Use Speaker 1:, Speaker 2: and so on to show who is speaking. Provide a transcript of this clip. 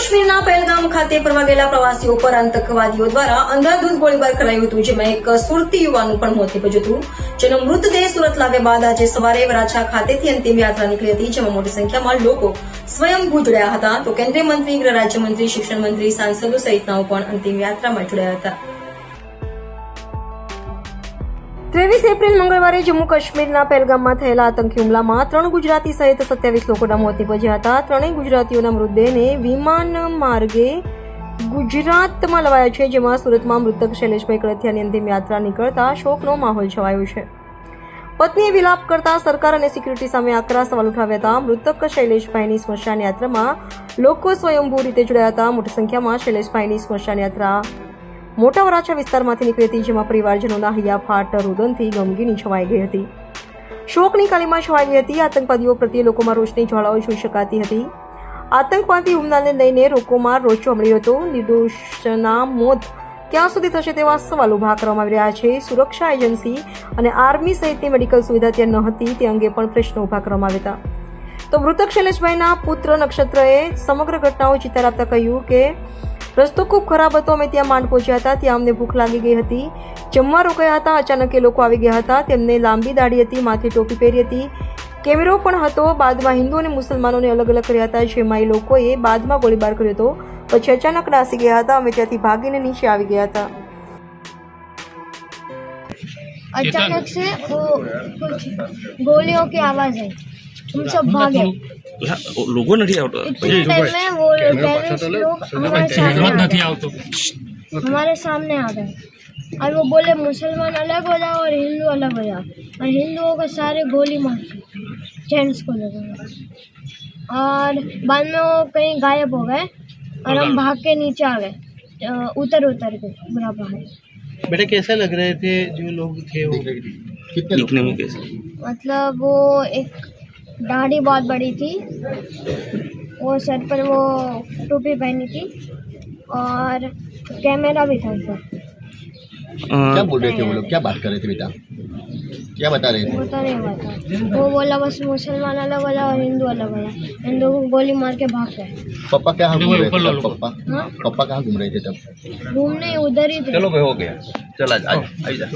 Speaker 1: કાશ્મીરના પહેલગામ ખાતે ફરવા ગયેલા પ્રવાસીઓ પર આતંકવાદીઓ દ્વારા અંધાધૂંધ ગોળીબાર કરાયું હતું, જેમાં એક સુરતી યુવાનું પણ મોત નીપજ્યું હતું. જેનો મૃતદેહ સુરત લાવ્યા બાદ આજે સવારે વરાછા ખાતેથી અંતિમ યાત્રા નીકળી હતી, જેમાં મોટી સંખ્યામાં લોકો સ્વયંભૂ જોડાયા હતા. તો કેન્દ્રીય મંત્રી, ગૃહ રાજ્યમંત્રી, શિક્ષણ મંત્રી, સાંસદો સહિતનાઓ પણ અંતિમ યાત્રામાં જોડાયા હતા. ત્રેવીસ એપ્રિલ મંગળવારે જમ્મુ કાશ્મીરના પહેલગામમાં થયેલા આતંકી હુમલામાં ત્રણ ગુજરાતી સહિત સત્યાવીસ લોકોના મોત નિપજ્યા હતા. ત્રણેય ગુજરાતીઓના મૃતદેહને વિમાન માર્ગે ગુજરાતમાં લવાયા છે, જેમાં સુરતમાં મૃતક શૈલેષભાઈ કળથિયાની અંતિમ યાત્રા નીકળતા શોકનો માહોલ છવાયો છે. પત્નીએ વિલાપ કરતા સરકાર અને સિક્યુરિટી સામે આકરા સવાલ ઉઠાવ્યા હતા. મૃતક શૈલેષભાઈની સ્મશાન યાત્રામાં લોકો સ્વયંભૂ રીતે જોડાયા હતા. મોટી સંખ્યામાં શૈલેષભાઈની સ્મશાન યાત્રા મોટા વરાછા વિસ્તારમાંથી નીકળી હતી, જેમાં પરિવારજનોના હૈયાફાટ રુદનથી ગમગીની છવાઈ ગઈ હતી. શોકની કાલીમાં છવાઈ ગઈ હતી. આતંકવાદીઓ પ્રત્યે લોકોમાં રોષની જ્વાળાઓ જોઈ શકાતી હતી. આતંકવાદી હુમલાને લઈને લોકોમાં રોષ જોવા હતો. નિર્દોષના મોત ક્યાં સુધી થશે તેવા સવાલ ઊભા કરવામાં આવી રહ્યા છે. સુરક્ષા એજન્સી અને આર્મી સહિતની મેડિકલ સુવિધા ત્યાં ન હતી. તે અંગે પણ પ્રશ્નો ઊભા કરવામાં આવ્યા હતા. તો મૃતક શૈલેષભાઈના પુત્ર નક્ષત્રએ સમગ્ર ઘટનાઓ ચિતાર આપતા કહ્યું કે રસ્તો ખૂબ ખરાબ હતો અમે ત્યાં માંડ પહોંચ્યા હતા, ત્યાં અમને ભૂખ લાગી ગઈ હતી. જમવા રોકાયા હતા, અચાનક એ લોકો આવી ગયા હતા, તેમને લાંબી દાઢી હતી, માથે ટોપી પહેરી હતી. કેમેરો પણ હતો, બાદમાં હિન્દુ અને મુસલમાનોને અલગ અલગ કર્યા હતા, જેમાં એ લોકોએ બાદમાં ગોળીબાર કર્યો હતો. પછી અચાનક નાસી ગયા હતા, અમે ત્યાંથી ભાગીને નીચે આવી ગયા હતા.
Speaker 2: અચાનક સે કે આવાજ હૈ आवाज आई हम सब भागे
Speaker 3: લોકો નથી આવતો
Speaker 2: इतने टाइम में वो टेररिस्ट लोग हमारे सामने आ गए हमारे सामने आ गए और वो बोले मुसलमान अलग हो जाओ और हिंदू अलग हो जाओ और हिंदुओं को सारे गोली मारी जेंट्स को लगे और बाद में वो कहीं गायब हो गए और हम भाग के नीचे आ गए अ, उतर उतर के बुरा पहाड़
Speaker 4: बेटा कैसा लग रहे थे जो लोग थे वो
Speaker 3: दिखने में कैसे
Speaker 2: मतलब वो एक दाढ़ी बहुत बड़ी थी। वो सर पर वो टोपी पहनी थी और कैमरा भी था सर।
Speaker 5: क्या बोल रहे थे वो लोग? क्या बात कर रहे थे बेटा? क्या बता रहे थे?
Speaker 2: बता नहीं बता। वो बोला बस मुसलमान अलग वाला और हिंदू अलग वाला। हिंदू को गोली मार के भाग गए।
Speaker 5: पापा क्या घूम रहे थे पापा?
Speaker 2: हाँ?
Speaker 5: पापा कहाँ घूम रहे थे तब?
Speaker 2: घूमने उधर ही थे।
Speaker 3: चलो हो गया। चला आज आज जा।